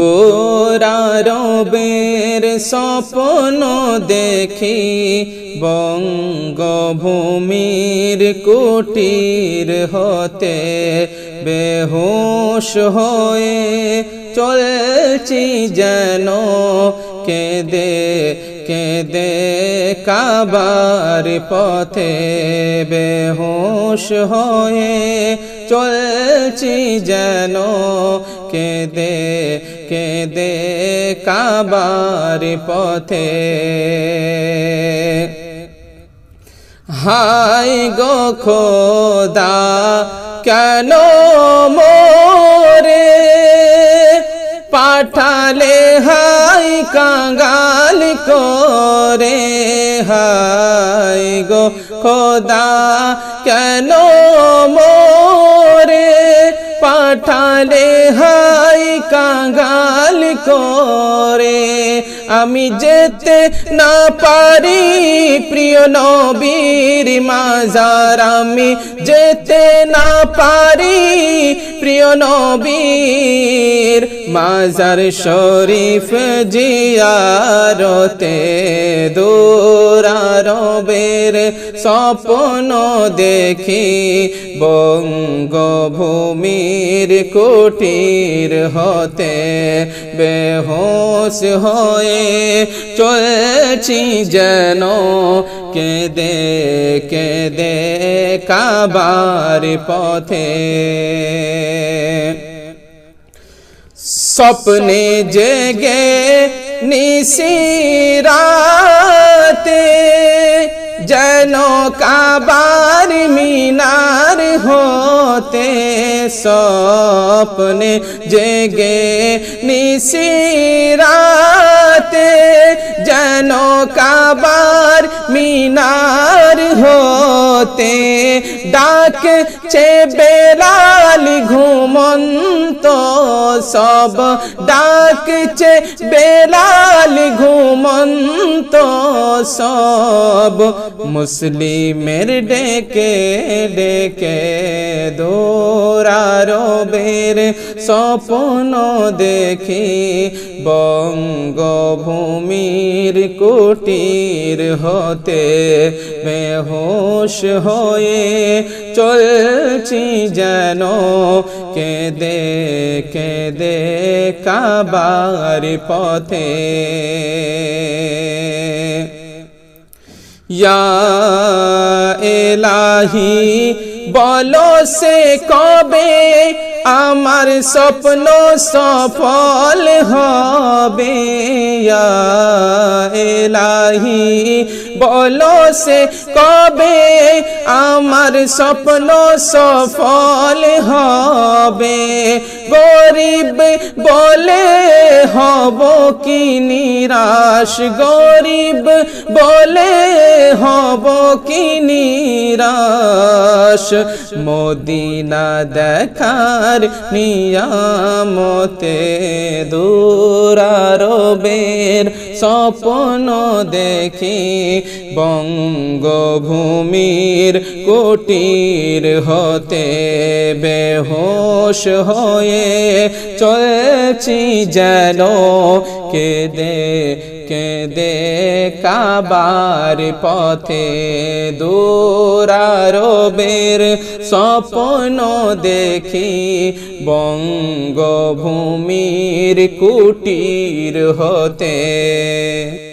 ওরা রবের স্বপ্ন দেখি, বঙ্গভূমির কুটির হতে বেহুশ হয়ে চলছি যেন। কেঁদে কেঁদে কাবার পথে বেহুশ হয়ে চলছি যেন। কেঁদে কেঁদে কাবার পথে? হাই গো খোদা, কেন মোরে পাঠালে? হাই কাঙ্গাল করে? হাই গো খোদা, কেন মোরে পাঠালে হাই কাঙ্গাল করে। আমি যেতে না পারি, প্রিয় নবীর মাজার। আমি যেতে না পারি, প্রিয় নবীর মাজার শরীফ জিয়ারতে দূরারবের স্বপ্ন দেখি বঙ্গভূমির কুটির হতে বেহোশ হয়ে চলছি যেন কেঁদে কেঁদে কাবার পথে। স্বপ্নে জেগে নিশিরাতে যেন কাবার মিনার হতে স্বপ্নে জেগে নিশিরাতে যেন কাবার হতে ডাক চে বেলাল ঘুমন্ত সব ডাকছে বেলালি ঘুমন্ত সব মুসলিমের ডেকে ডেকে দোরারবের স্বপ্ন দেখি বঙ্গভূমির কুটির হতে বেহোশ হয়ে চলছি যেন। কেঁদে কেঁদে কাবার পথে। ইয়া এলাহি বলো সে কবে আমার স্বপ্ন সফল হবে? এলাহি, বলো সে কবে আমার স্বপ্ন সফল হবে? গরিব বলে হব কি নিরাশ? গরিব বলে হব কি নিরাশ? মদিনা দেখার নিয়ামতে দূরারবের স্বপ্ন দেখি বঙ্গভূমির কুটির হতে বেহোশ হয়ে চলছি যেন কেঁদে কেঁদে কাবার পথে দূরারবের স্বপ্ন দেখি বঙ্গভূমির কুটির হতে।